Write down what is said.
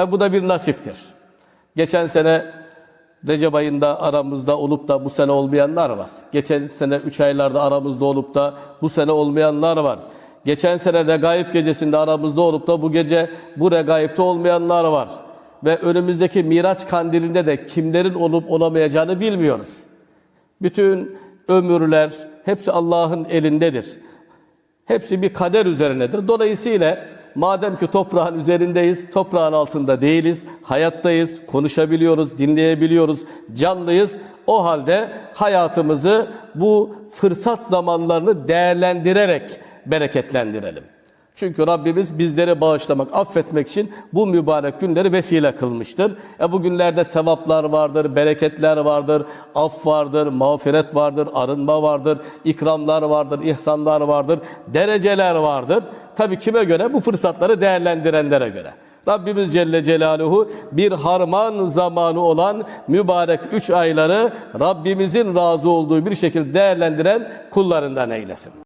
Tabi bu da bir nasiptir. Geçen sene Recep ayında aramızda olup da bu sene olmayanlar var. Geçen sene 3 aylarda aramızda olup da bu sene olmayanlar var. Geçen sene regaib gecesinde aramızda olup da bu gece bu regaipte olmayanlar var. Ve önümüzdeki Miraç kandilinde de kimlerin olup olamayacağını bilmiyoruz. Bütün ömürler hepsi Allah'ın elindedir. Hepsi bir kader üzerinedir. Dolayısıyla madem ki toprağın üzerindeyiz, toprağın altında değiliz, hayattayız, konuşabiliyoruz, dinleyebiliyoruz, canlıyız. O halde hayatımızı bu fırsat zamanlarını değerlendirerek bereketlendirelim. Çünkü Rabbimiz bizleri bağışlamak, affetmek için bu mübarek günleri vesile kılmıştır. E bu günlerde sevaplar vardır, bereketler vardır, af vardır, mağfiret vardır, arınma vardır, ikramlar vardır, ihsanlar vardır, dereceler vardır. Tabi kime göre? Bu fırsatları değerlendirenlere göre. Rabbimiz Celle Celaluhu bir harman zamanı olan mübarek üç ayları Rabbimizin razı olduğu bir şekilde değerlendiren kullarından eylesin.